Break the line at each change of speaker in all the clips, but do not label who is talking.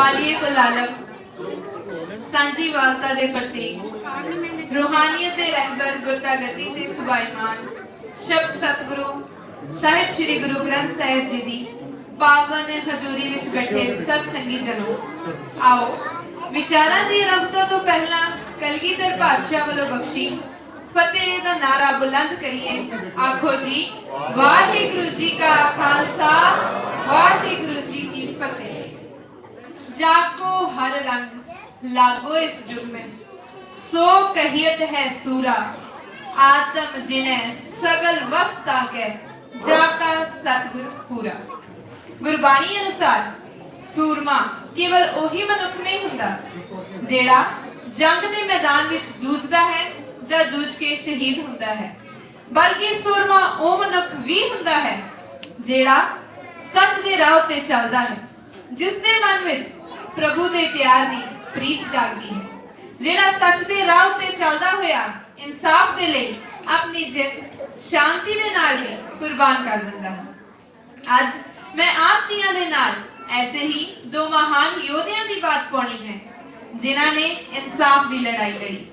ਵਾਲੀਏ ਕੁਲਾਲਮ ਸਾਂਝੀ ਵਾਲਤਾ ਦੇ ਪ੍ਰਤੀਕ। ਰੂਹਾਨੀਅਤ ਦੇ ਰਹਿਬਰ ਗੁਰਤਾ ਤੇ ਸੁਭਾਈਮਾਨ ਸ਼ਬਦ ਸਤਿਗੁਰੂ ਸਾਹਿਬ ਸ੍ਰੀ ਗੁਰੂ ਗ੍ਰੰਥ ਸਾਹਿਬ ਜੀ ਦੀ ਪਾਵਨ ਹਜ਼ੂਰੀ ਵਿੱਚ ਬੈਠੇ ਸਤ ਸੰਗੀ ਜਨੋ। ਆਓ, ਵਿਚਾਰਾਂ ਦੀ ਰਬਤੋਂ ਤੋਂ ਪਹਿਲਾਂ ਕਲਗੀਧਰ ਪਾਤਸ਼ਾਹ ਵੱਲੋਂ ਬਖਸ਼ੀ, ਫਤਿਹ ਦਾ ਨਾਰਾ ਬੁਲੰਦ ਕਰੀਏ। ਆਖੋ ਜੀ, ਵਾਹਿਗੁਰੂ ਜੀ ਕਾ ਖਾਲਸਾ, ਵਾਹਿਗੁਰੂ ਜੀ ਕੀ ਫਤਿਹ। जाको हर रंग लागो इस जुग में सो कहियत है सूरा आत्म जिन्ह सगल वस्ता के जाका सतगुर पूरा ਗੁਰਬਾਣੀ ਅਨੁਸਾਰ ਸੂਰਮਾ ਕੇਵਲ ਉਹੀ ਮਨੁੱਖ ਨਹੀਂ ਹੁੰਦਾ ਜਿਹੜਾ ਜੰਗ ਦੇ ਮੈਦਾਨ ਵਿੱਚ ਜੂਝਦਾ ਹੈ ਜਾਂ ਜੂਝ ਕੇ ਸ਼ਹੀਦ ਹੁੰਦਾ ਹੈ ਬਲਕਿ ਸੂਰਮਾ ਉਹ ਮਨੁੱਖ ਵੀ ਹੁੰਦਾ ਹੈ ਜਿਹੜਾ ਸੱਚ ਦੇ ਰਾਹ ਤੇ ਚੱਲਦਾ ਹੈ ਜਿਸ ਦੇ ਮਨ ਵਿੱਚ ਪ੍ਰਭੂ ਦੇ ਪਿਆਰ ਦੀ ਪ੍ਰੀਤ ਜਾਗਦੀ ਹੈ। ਜਿਹੜਾ ਸੱਚ ਦੇ ਰਾਹ ਉੱਤੇ ਚੱਲਦਾ ਹੋਇਆ ਇਨਸਾਫ ਦੇ ਲਈ ਆਪਣੀ ਜਿੱਤ ਸ਼ਾਂਤੀ ਦੇ ਨਾਲ ਹੀ ਕੁਰਬਾਨ ਕਰ ਦਿੰਦਾ ਹੈ। ਅੱਜ ਮੈਂ ਆਪ ਜੀਆਂ ਦੇ ਨਾਲ ਐਸੇ ਹੀ ਦੋ ਮਹਾਨ ਯੋਧਿਆਂ ਦੀ ਬਾਤ ਪਾਉਣੀ ਹੈ, ਜਿਨ੍ਹਾਂ ਨੇ ਇਨਸਾਫ ਦੀ ਲੜਾਈ ਲੜੀ।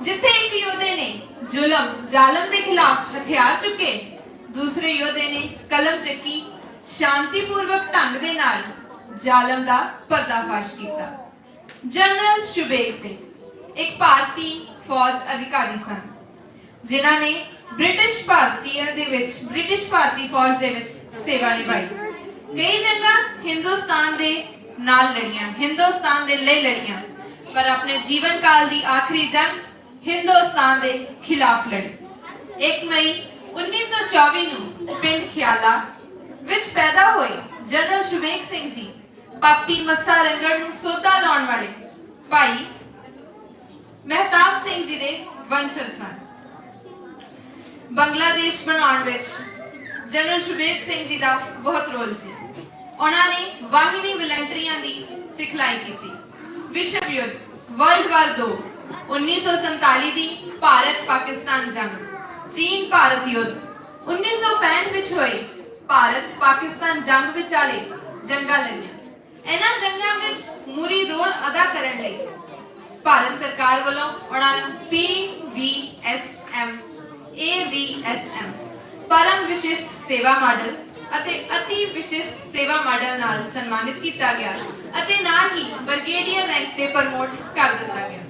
ਜਿੱਥੇ ਇੱਕ ਯੋਧੇ ਨੇ ਜ਼ੁਲਮ, ਜ਼ਾਲਮ ਦੇ ਖਿਲਾਫ ਹਥਿਆਰ ਚੁੱਕੇ, ਦੂਸਰੇ ਯੋਧੇ ਨੇ ਕਲਮ ਚੱਕੀ, ਸ਼ਾਂਤੀਪੂਰਵਕ ਢੰਗ ਦੇ ਨਾਲ ਜ਼ਾਲਮ ਦਾ ਪਰਦਾਫਾਸ਼ ਕੀਤਾ। ਜਨਰਲ ਸ਼ੁਬੇਗ ਸਿੰਘ, ਇੱਕ ਭਾਰਤੀ ਫੌਜ ਅਧਿਕਾਰੀ ਸਨ, ਜਿਨ੍ਹਾਂ ਨੇ ਬ੍ਰਿਟਿਸ਼ ਭਾਰਤੀਆਂ ਦੇ ਵਿੱਚ, ਬ੍ਰਿਟਿਸ਼ ਭਾਰਤੀ ਫੌਜ ਦੇ ਵਿੱਚ ਸੇਵਾ ਨਿਭਾਈ। ਕਈ ਜੰਗਾਂ ਹਿੰਦੁਸਤਾਨ ਦੇ ਨਾਲ ਲੜੀਆਂ, ਹਿੰਦੁਸਤਾਨ ਦੇ ਲਈ ਲੜੀਆਂ, ਪਰ ਆਪਣੇ ਜੀਵਨ ਕਾਲ ਦੀ ਆਖਰੀ ਜੰਗ ਹਿੰਦੁਸਤਾਨ ਦੇ ਖਿਲਾਫ ਲੜੀ। 1 ਮਈ 1924 ਨੂੰ ਪਿੰਡ ਖਿਆਲਾ ਵਿੱਚ ਪੈਦਾ ਹੋਏ ਜਨਰਲ ਸ਼ੁਬੇਗ ਸਿੰਘ ਜੀ ਪਾਪੀ ਮੱਸਾ ਰੰਗੜ ਨੂੰ ਸੋਧਾ ਲਾਉਣ ਵਾਲੇ ਭਾਈ ਮਹਿਤਾਬ ਸਿੰਘ ਜੀ ਦੇ ਵੰਸ਼ਜ ਸਨ। ਬੰਗਲਾਦੇਸ਼ ਬਣਾਉਣ ਵਿੱਚ ਜਨਰਲ ਸ਼ੁਬੇਗ ਸਿੰਘ ਜੀ ਦਾ ਬਹੁਤ ਰੋਲ ਸੀ। ਉਹਨਾਂ ਨੇ ਵਾਹਿਨੀ ਵਲੰਟੀਅਰਾਂ ਦੀ ਸਿਖਲਾਈ ਕੀਤੀ। ਵਿਸ਼ਵ ਯੁੱਧ ਵਰਲਡ ਵਾਰ 2 1947 ਦੀ ਭਾਰਤ ਪਾਕਿਸਤਾਨ ਜੰਗ, ਚੀਨ ਭਾਰਤ ਯੁੱਧ 1965 ਵਿੱਚ ਹੋਏ ਭਾਰਤ ਪਾਕਿਸਤਾਨ ਜੰਗ ਵਿਚਾਲੇ ਜੰਗਾਂ ਲੜੀਆਂ। ਇਹਨਾਂ ਜੰਗਾਂ ਵਿੱਚ ਮੂਰੀ ਰੋਲ ਅਦਾ ਕਰਨ ਲਈ ਭਾਰਤ ਸਰਕਾਰ ਵੱਲੋਂ ਉਹਨਾਂ ਨੂੰ PVSM AVSM ਪਰਮ ਵਿਸ਼ਿਸ਼ਟ ਸੇਵਾ ਮਾਡਲ ਅਤੇ ਅਤੀ ਵਿਸ਼ਿਸ਼ਟ ਸੇਵਾ ਮਾਡਲ ਨਾਲ ਸਨਮਾਨਿਤ ਕੀਤਾ ਗਿਆ ਅਤੇ ਨਾਲ ਹੀ ਬ੍ਰਿਗੇਡੀਅਰ ਰੈਂਕ ਤੇ ਪ੍ਰਮੋਟ ਕਰ ਦਿੱਤਾ ਗਿਆ।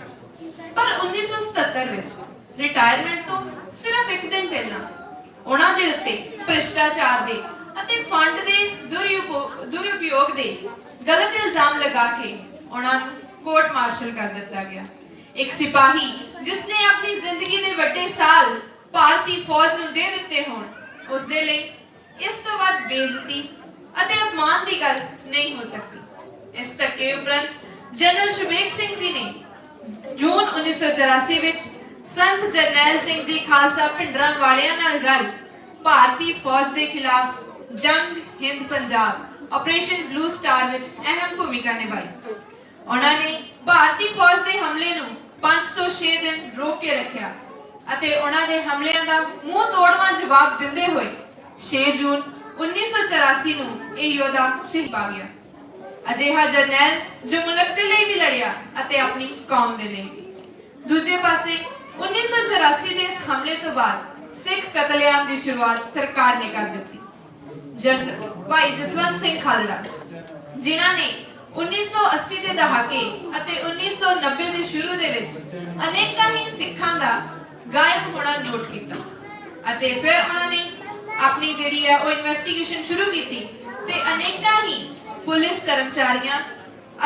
ਪਰ 1977 ਵਿੱਚ ਰਿਟਾਇਰਮੈਂਟ ਤੋਂ ਸਿਰਫ ਇੱਕ ਦਿਨ ਪਹਿਲਾਂ ਉਹਨਾਂ ਦੇ ਉੱਤੇ ਭ੍ਰਿਸ਼ਟਾਚਾਰ ਦੇ ਅਤੇ ਫੰਡ ਦੇ ਦੁਰਉਪਯੋਗ ਦੇ ਗਲਤ ਇਲਜ਼ਾਮ ਲਗਾ ਕੇ ਉਹਨਾਂ ਨੂੰ ਕੋਰਟ ਮਾਰਸ਼ਲ ਕਰ ਦਿੱਤਾ ਗਿਆ। ਇੱਕ ਸਿਪਾਹੀ ਜਿਸ ਨੇ ਆਪਣੀ ਜ਼ਿੰਦਗੀ ਦੇ ਵੱਡੇ ਸਾਲ ਭਾਰਤੀ ਫੌਜ ਨੂੰ ਦੇ ਦਿੱਤੇ ਹੋਣ ਉਸ ਦੇ ਲਈ ਇਸ ਤੋਂ ਵੱਧ ਬੇਇੱਜ਼ਤੀ ਅਤੇ ਅਪਮਾਨ ਦੀ ਗੱਲ ਨਹੀਂ ਹੋ ਸਕਦੀ। ਇਸ ਧੱਕੇ ਉਪਰੰਤ ਜਨਰਲ ਸ਼ੁਬੇਗ ਸਿੰਘ ਜੀ ਨੇ ਜੂਨ 1984 ਵਿੱਚ ਸੰਤ ਜਰਨੈਲ ਸਿੰਘ ਜੀ ਖਾਲਸਾ ਭਿੰਡਰਾਂ ਵਾਲਿਆਂ ਨਾਲ ਰਲ ਭਾਰਤੀ ਫੌਜ ਦੇ ਖਿਲਾਫ ਜੰਗ Hind Punjab operation blue star ਵਿੱਚ ਅਹਿਮ ਭੂਮਿਕਾ ਨਿਭਾਈ। ਉਹਨਾਂ ਨੇ ਭਾਰਤੀ ਫੌਜ ਦੇ ਹਮਲੇ ਨੂੰ 5 ਤੋਂ 6 ਦਿਨ ਰੋਕ ਕੇ ਰੱਖਿਆ ਅਤੇ ਉਹਨਾਂ ਦੇ ਹਮਲਿਆਂ ਦਾ ਮੂੰਹ ਤੋੜਵਾਂ ਜਵਾਬ ਦਿੰਦੇ ਹੋਏ 6 ਜੂਨ 1984 ਨੂੰ ਇਹ ਯੋਧਾ ਸ਼ਹੀਦ ਆ ਗਿਆ। ਅਜਿਹਾ ਜਰਨੈਲ ਜੋ ਮੁਲਕ ਦੇ ਲਈ ਵੀ ਲੜਿਆ ਅਤੇ ਆਪਣੀ ਕੌਮ ਦੇ ਲਈ। ਦੂਜੇ ਪਾਸੇ 1984 ਦੇ ਇਸ ਹਮਲੇ ਤੋਂ ਬਾਅਦ ਸਿੱਖ ਕਤਲੇਆਮ ਦੀ ਸ਼ੁਰੂਆਤ ਸਰਕਾਰ ਨੇ ਕਰ ਦਿੱਤੀ। ਜਨਰਲ ਭਾਈ ਜਸਵੰਤ ਸਿੰਘ ਖਾਲੜਾ, ਜਿਨ੍ਹਾਂ ਨੇ 1980 ਦੇ ਦਹਾਕੇ ਅਤੇ 1990 ਦੇ ਸ਼ੁਰੂ ਦੇ ਵਿੱਚ ਅਨੇਕਾਂ ਹੀ ਸਿੱਖਾਂ ਦਾ ਗਾਇਬ ਹੋਣਾ ਨੋਟ ਕੀਤਾ ਅਤੇ ਫਿਰ ਉਹਨਾਂ ਨੇ ਆਪਣੀ ਜਿਹੜੀ ਹੈ ਉਹ ਇਨਵੈਸਟੀਗੇਸ਼ਨ ਸ਼ੁਰੂ ਕੀਤੀ ਤੇ ਅਨੇਕਾਂ ਹੀ ਪੁਲਿਸ ਕਰਮਚਾਰੀਆਂ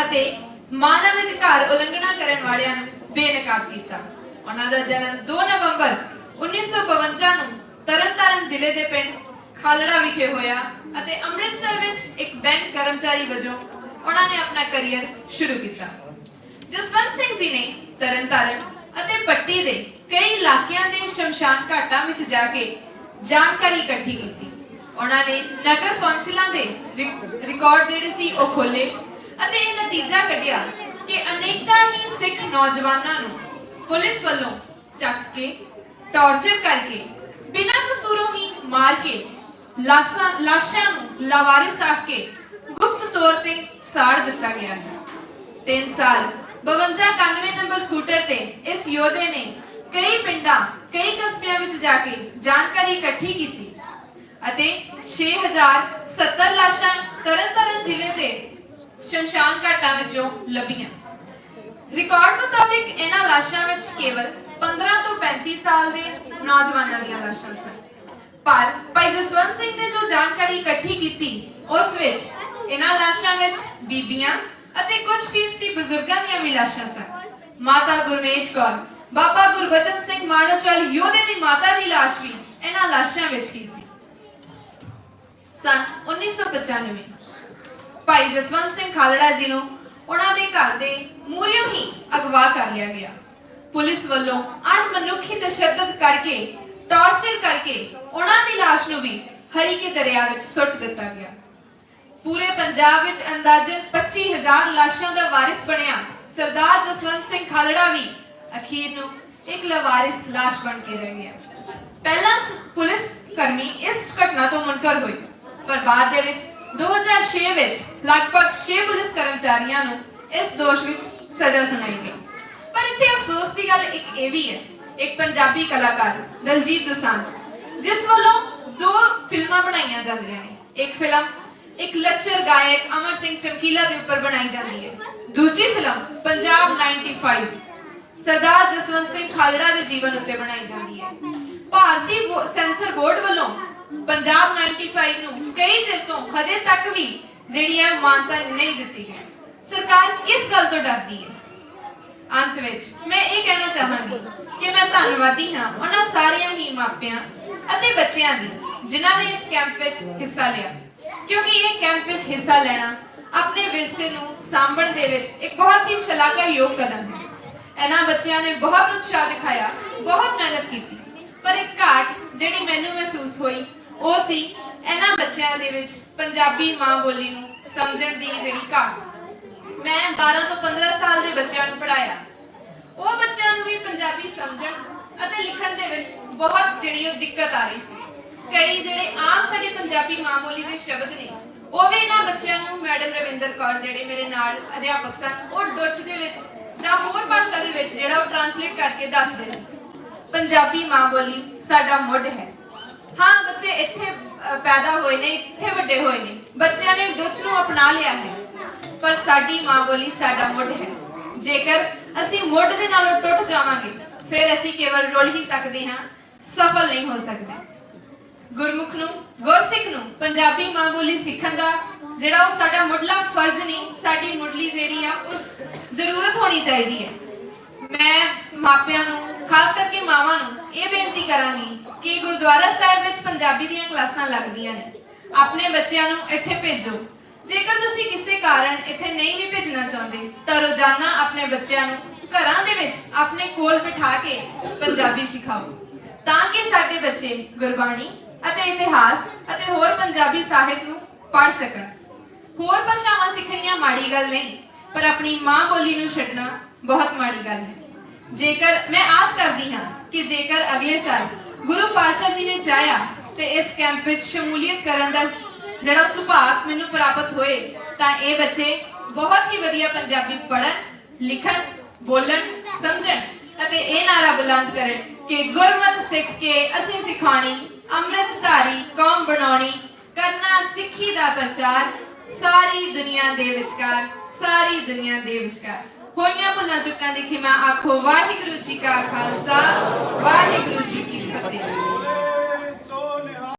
ਅਤੇ ਮਾਨਵ ਅਧਿਕਾਰ ਉਲੰਘਣਾ ਕਰਨ ਵਾਲਿਆਂ ਨੂੰ ਬੇਨਕਾਬ ਕੀਤਾ। ਉਹਨਾਂ ਦਾ ਜਨਮ 2 ਨਵੰਬਰ 1952 ਨੂੰ ਤਰਨਤਾਰਨ ਜ਼ਿਲ੍ਹੇ ਦੇ ਪਿੰਡ ਖਾਲੜਾ ਵਿਖੇ ਹੋਇਆ ਅਤੇ ਅੰਮ੍ਰਿਤਸਰ ਵਿੱਚ ਇੱਕ ਬੈਂਕ ਕਰਮਚਾਰੀ ਵਜੋਂ ਉਹਨਾਂ ਨੇ ਆਪਣਾ ਕੈਰੀਅਰ ਸ਼ੁਰੂ ਕੀਤਾ। ਜਸਵੰਤ ਸਿੰਘ ਜੀ ਨੇ ਤਰਨਤਾਰਨ ਅਤੇ ਪੱਟੀ ਦੇ ਕਈ ਇਲਾਕਿਆਂ ਦੇ ਸ਼ਮਸ਼ਾਨ ਘਾਟਾਂ ਵਿੱਚ ਜਾ ਕੇ ਜਾਣਕਾਰੀ ਇਕੱਠੀ ਕੀਤੀ। ਉਹਨਾਂ ਨੇ ਨਗਰ ਕੌਂਸਲਾਂ ਦੇ ਰਿਕਾਰਡ ਜਿਹੜੇ ਸੀ ਉਹ ਖੋਲੇ ਅਤੇ ਇਹ ਨਤੀਜਾ ਕੱਢਿਆ ਕਿ ਅਨੇਕਾਂ ਹੀ ਸਿੱਖ ਨੌਜਵਾਨਾਂ ਨੂੰ ਪੁਲਿਸ ਵੱਲੋਂ ਚੱਕ ਕੇ, ਟੌਰਚਰ ਕਰਕੇ, ਬਿਨਾਂ ਕਸੂਰੋਂ ਹੀ ਮਾਰ ਕੇ ਲਾਸ਼ਾਂ ਲਾਸ਼ਾਂ ਨੂੰ ਲਾਵਾਰਿਸ ਆਖ ਕੇ ਗੁਪਤ ਤੌਰ ਤੇ ਸਾੜ ਦਿੱਤਾ ਗਿਆ ਹੈ। 3 ਸਾਲ 5291 ਨੰਬਰ ਸਕੂਟਰ ਤੇ ਇਸ ਯੋਧੇ ਨੇ ਕਈ ਪਿੰਡਾਂ, ਕਈ ਕਸਬਿਆਂ ਵਿੱਚ ਜਾ ਕੇ ਜਾਣਕਾਰੀ ਇਕੱਠੀ ਕੀਤੀ ਅਤੇ 6070 ਲਾਸ਼ਾਂ ਤਰਨਤਾਰਨ ਜ਼ਿਲ੍ਹੇ ਦੇ ਸ਼ਮਸ਼ਾਨ ਘਾਟਾਂ ਵਿੱਚੋਂ ਲੱਭੀਆਂ। ਰਿਕਾਰਡ ਮੁਤਾਬਿਕ ਇਹਨਾਂ ਲਾਸ਼ਾਂ ਵਿੱਚ ਕੇਵਲ 15 ਤੋਂ 35 ਸਾਲ ਦੇ ਨੌਜਵਾਨਾਂ ਦੀਆਂ ਲਾਸ਼ਾਂ ਸਨ। ਪਰ ਭਾਈ ਜਸਵੰਤ ਸਿੰਘ ਨੇ ਜੋ ਜਾਣਕਾਰੀ ਇਕੱਠੀ ਕੀਤੀ, ਉਸ ਵਿੱਚ ਇਹਨਾਂ ਲਾਸ਼ਾਂ ਵਿੱਚ ਬੀਬੀਆਂ ਅਤੇ ਕੁਝ ਫੀਸਦੀ ਬਜ਼ੁਰਗਾਂ ਦੀਆਂ ਵੀ ਲਾਸ਼ਾਂ ਸਨ। ਮਾਤਾ ਗੁਰਮੇਜ ਕੌਰ, ਬਾਬਾ ਗੁਰਬਚਨ ਸਿੰਘ ਮਾਣੋਚਲ ਯੋਧੇ ਦੀ ਮਾਤਾ ਦੀ ਲਾਸ਼ ਵੀ ਇਹਨਾਂ ਲਾਸ਼ਾਂ ਵਿੱਚ ਹੀ ਸੀ। ਸਨ 1995 ਭਾਈ ਜਸਵੰਤ ਸਿੰਘ ਖਾਲੜਾ ਜੀ ਨੂੰ ਉਹਨਾਂ ਦੇ ਘਰ ਦੇ ਮੂਹਰੇ ਹੀ ਅਗਵਾ ਕਰ ਲਿਆ ਗਿਆ। ਪੁਲਿਸ ਵੱਲੋਂ ਅਣਮਨੁੱਖੀ ਤਸ਼ੱਦਦ ਕਰਕੇ ਟਾਰਚਰ ਕਰਕੇ ਉਹਨਾਂ ਦੀ ਲਾਸ਼ ਨੂੰ ਵੀ ਹਰੀ ਦਰਿਆ ਵਿੱਚ ਸੁੱਟ ਦਿੱਤਾ ਗਿਆ। ਪੂਰੇ ਪੰਜਾਬ ਵਿੱਚ ਅੰਦਾਜ਼ਨ 25000 ਲਾਸ਼ਾਂ ਦਾ ਵਾਰਿਸ ਬਣਿਆ। ਸਰਦਾਰ ਜਸਵੰਤ ਸਿੰਘ ਖਾਲੜਾ ਵੀ ਅਖੀਰ ਨੂੰ ਇੱਕ ਲਵਾਰਿਸ ਲਾਸ਼ ਬਣ ਕੇ ਰਹਿ ਗਿਆ। ਪਹਿਲਾਂ ਪੁਲਿਸ ਕਰਮੀ ਇਸ ਘਟਨਾ ਤੋਂ ਮੁਨਕਰ ਹੋਏ ਪਰ ਬਾਅਦ ਦੇ ਵਿੱਚ 2006 ਵਿੱਚ ਲਗਭਗ 6 ਪੁਲਿਸ ਕਰਮਚਾਰੀਆਂ ਨੂੰ ਇਸ ਦੋਸ਼ ਵਿੱਚ ਸਜ਼ਾ ਸੁਣਾਈ ਗਈ। ਪਰ ਇੱਥੇ ਅਫਸੋਸ ਦੀ ਗੱਲ ਇੱਕ ਇਹ ਵੀ ਹੈ ਇੱਕ ਪੰਜਾਬੀ ਕਲਾਕਾਰ, ਦਲਜੀਤ ਦੋਸਾਂਝ, ਜਿਸ ਵੱਲੋਂ ਦੋ ਫਿਲਮਾਂ ਬਣਾਈਆਂ ਜਾਂਦੀਆਂ ਨੇ। ਇੱਕ ਫਿਲਮ, ਇੱਕ ਲੱਚਰ ਗਾਇਕ ਅਮਰ ਸਿੰਘ ਚਮਕੀਲਾ ਦੇ ਉੱਪਰ ਬਣਾਈ ਜਾਂਦੀ ਹੈ। ਦੂਜੀ ਫਿਲਮ, ਪੰਜਾਬ 95 ਸਰਦਾਰ ਜਸਵੰਤ ਸਿੰਘ ਖਾਲੜਾ ਦੇ ਜੀਵਨ ਉੱਤੇ ਬਣਾਈ ਜਾਂਦੀ ਹੈ। ਭਾਰਤੀ ਸੈਂਸਰ ਬੋਰਡ ਵੱਲੋਂ ਪੰਜਾਬ 95 ਨੂੰ ਕਈ ਚਿਰ ਤੋਂ ਹਜੇ ਤੱਕ ਵੀ ਜਿਹੜੀ ਹੈ ਮਾਨਤਾ ਨਹੀਂ ਦਿੱਤੀ ਗਈ। ਸਰਕਾਰ ਕਿਸ ਗੱਲ ਤੋਂ ਡਰਦੀ ਹੈ? ਅੰਤ ਵਿੱਚ ਮੈਂ ਇਹ ਕਹਿਣਾ ਚਾਹਾਂਗੀ ਕਿ ਮੈਂ ਧੰਨਵਾਦੀ ਹਾਂ ਉਹਨਾਂ ਸਾਰਿਆਂ ਹੀ ਮਾਪਿਆਂ ਅਤੇ ਬੱਚਿਆਂ ਦੀ ਜਿਨ੍ਹਾਂ ਨੇ ਇਸ ਕੈਂਪ ਵਿੱਚ ਹਿੱਸਾ ਲਿਆ। ਕਿਉਂਕਿ ਇਹ ਕੈਂਪ ਵਿੱਚ ਹਿੱਸਾ ਲੈਣਾ ਆਪਣੇ ਵਿਰਸੇ ਨੂੰ ਸਾਂਭਣ ਦੇ ਵਿੱਚ ਇੱਕ ਬਹੁਤ ਹੀ ਸ਼ਲਾਘਾਯੋਗ ਕਦਮ ਹੈ। ਇਹਨਾਂ ਬੱਚਿਆਂ ਨੇ ਬਹੁਤ ਉਤਸ਼ਾਹ ਦਿਖਾਇਆ, ਬਹੁਤ ਮਿਹਨਤ ਕੀਤੀ, ਪਰ ਇੱਕ ਘਾਟ ਜਿਹੜੀ ਮੈਨੂੰ ਮਹਿਸੂਸ ਹੋਈ, ਉਹ ਸੀ ਇਹਨਾਂ ਬੱਚਿਆਂ ਦੇ ਵਿੱਚ ਪੰਜਾਬੀ ਮਾਂ ਬੋਲੀ ਨੂੰ ਸਮਝਣ ਦੀ ਜਿਹੜੀ ਘਾਟ ਮੈਂ 12 ਤੋਂ 15 ਸਾਲ ਦੇ ਬੱਚਿਆਂ ਨੂੰ ਪੜਾਇਆ ਉਹ ਬੱਚਿਆਂ ਨੂੰ ਵੀ ਪੰਜਾਬੀ ਸਮਝਣ ਅਤੇ ਲਿਖਣ ਦੇ ਵਿੱਚ ਬਹੁਤ ਜਿਹੜੀ ਉਹ ਦਿੱਕਤ ਆ ਰਹੀ ਸੀ। ਕਈ ਜਿਹੜੇ ਆਮ ਸਾਡੀ ਪੰਜਾਬੀ ਮਾਂ ਦੇ ਸ਼ਬਦ ਨੇ, ਉਹ ਵੀ ਇਹਨਾਂ ਬੱਚਿਆਂ ਨੂੰ ਮੈਡਮ ਰਵਿੰਦਰ ਕੌਰ ਜਿਹੜੇ ਮੇਰੇ ਨਾਲ ਅਧਿਆਪਕ ਸਨ, ਉਹ ਡੁੱਚ ਦੇ ਵਿੱਚ ਜਾਂ ਹੋਰ ਭਾਸ਼ਾ ਦੇ ਵਿੱਚ ਜਿਹੜਾ ਉਹ ਟਰਾਂਸਲੇਟ ਕਰਕੇ ਦੱਸਦੇ ਸੀ ਪੰਜਾਬੀ ਮਾਂ ਬੋਲੀ ਸਾਡਾ ਮੁੱਢ ਹੈ। ਹਾਂ, ਬੱਚੇ ਇੱਥੇ ਪੈਦਾ ਹੋਏ ਨੇ, ਇੱਥੇ ਵੱਡੇ ਹੋਏ ਨੇ। ਬੱਚਿਆਂ ਨੇ ਡੁੱਚ ਨੂੰ ਅਪਣਾ ਲਿਆ ਹੈ। ਪਰ ਸਾਡੀ ਮਾਂ ਬੋਲੀ ਸਾਡਾ ਮੁੱਢ ਹੈ। ਜੇਕਰ ਅਸੀਂ ਮੁੱਢ ਦੇ ਨਾਲੋਂ ਟੁੱਟ ਜਾਵਾਂਗੇ, ਫਿਰ ਅਸੀਂ ਕੇਵਲ ਰੁਲ ਹੀ ਸਕਦੇ ਹਾਂ, ਸਫਲ ਨਹੀਂ ਹੋ ਸਕਦੇ। ਗੁਰਮੁਖ ਨੂੰ ਗੁਰਸਿੱਖ ਨੂੰ ਪੰਜਾਬੀ ਮਾਂ ਬੋਲੀ ਸਿੱਖਣ ਦਾ ਜਿਹੜਾ ਉਹ ਸਾਡਾ ਮੁੱਢਲਾ ਫਰਜ਼ ਨਹੀਂ, ਸਾਡੀ ਮੁੱਢਲੀ ਜਿਹੜੀ ਆ, ਉਹ ਜ਼ਰੂਰਤ ਹੋਣੀ ਚਾਹੀਦੀ ਹੈ। ਮੈਂ ਮਾਪਿਆਂ ਨੂੰ, ਖਾਸ ਕਰਕੇ ਮਾਵਾਂ ਨੂੰ ਇਹ ਬੇਨਤੀ ਕਰਾਂਗੀ ਕਿ ਗੁਰਦੁਆਰਾ ਸਾਹਿਬ ਵਿੱਚ ਪੰਜਾਬੀ ਦੀਆਂ ਕਲਾਸਾਂ ਲੱਗਦੀਆਂ ਨੇ। ਆਪਣੇ ਬੱਚਿਆਂ ਨੂੰ ਇੱਥੇ ਭੇਜੋ। ਜੇਕਰ ਤੁਸੀਂ ਕਿਸੇ ਕਾਰਨ ਇੱਥੇ ਨਹੀਂ ਵੀ ਭੇਜਣਾ ਚਾਹੁੰਦੇ, ਤਾਂ ਰੋਜ਼ਾਨਾ ਆਪਣੇ ਬੱਚਿਆਂ ਨੂੰ ਘਰਾਂ ਦੇ ਵਿੱਚ ਆਪਣੇ ਕੋਲ ਬਿਠਾ ਕੇ ਪੰਜਾਬੀ ਸਿਖਾਓ। ਤਾਂ ਕਿ ਸਾਡੇ ਬੱਚੇ ਗੁਰਬਾਣੀ ਅਤੇ ਇਤਿਹਾਸ ਅਤੇ ਹੋਰ ਪੰਜਾਬੀ ਸਾਹਿਤ ਨੂੰ ਪੜ੍ਹ ਸਕਣ। ਹੋਰ ਭਾਸ਼ਾਵਾਂ ਸਿੱਖਣੀਆਂ ਮਾੜੀ ਗੱਲ ਨਹੀਂ, ਪਰ ਆਪਣੀ ਮਾਂ ਬੋਲੀ ਨੂੰ ਛੱਡਣਾ ਬਹੁਤ ਮਾੜੀ ਗੱਲ ਹੈ। ਜੇਕਰ ਮੈਂ ਆਸ ਕਰਦੀ ਹਾਂ ਕਿ ਜੇਕਰ ਅਗਲੇ ਸਾਲ ਗੁਰੂ ਪਾਤਸ਼ਾਹ ਜੀ ਨੇ ਚਾਹਿਆ ਤੇ ਇਸ ਕੈਂਪ ਵਿੱਚ ਸ਼ਮੂਲੀਅਤ ਕਰਨ ਦਾ ਜਿਹੜਾ ਸੁਭਾਗ ਮੈਨੂੰ ਪ੍ਰਾਪਤ ਹੋਏ, ਤਾਂ ਇਹ ਬੱਚੇ ਬਹੁਤ ਹੀ ਵਧੀਆ ਪੰਜਾਬੀ ਪੜ੍ਹਨ, ਲਿਖਣ, ਬੋਲਣ, ਸਮਝਣ ਅਤੇ ਇਹ ਨਾਰਾ ਬੁਲੰਦ ਕਰਨ ਕਿ ਗੁਰਮਤ ਸਿੱਖ ਕੇ ਅਸੀਂ ਸਿਖਾਣੀ ਅੰਮ੍ਰਿਤ ਕੌਮ ਬਣਾਉਣੀ, ਕਰਨਾ ਸਿੱਖੀ ਦਾ ਪ੍ਰਚਾਰ, ਸਾਰੀ ਦੁਨੀਆ ਦੇ ਵਿਚਕਾਰ, ਸਾਰੀ ਦੁਨੀਆ ਦੇ ਵਿਚਕਾਰ। ਹੋਈਆਂ ਭੁੱਲਾਂ ਚੁੱਕਾਂ ਦੀ ਖਿਮਾ ਆਖੋ, ਵਾਹਿਗੁਰੂ ਜੀ ਕਾ ਖਾਲਸਾ, ਵਾਹਿਗੁਰੂ ਜੀ ਕੀ ਫਤਿਹ।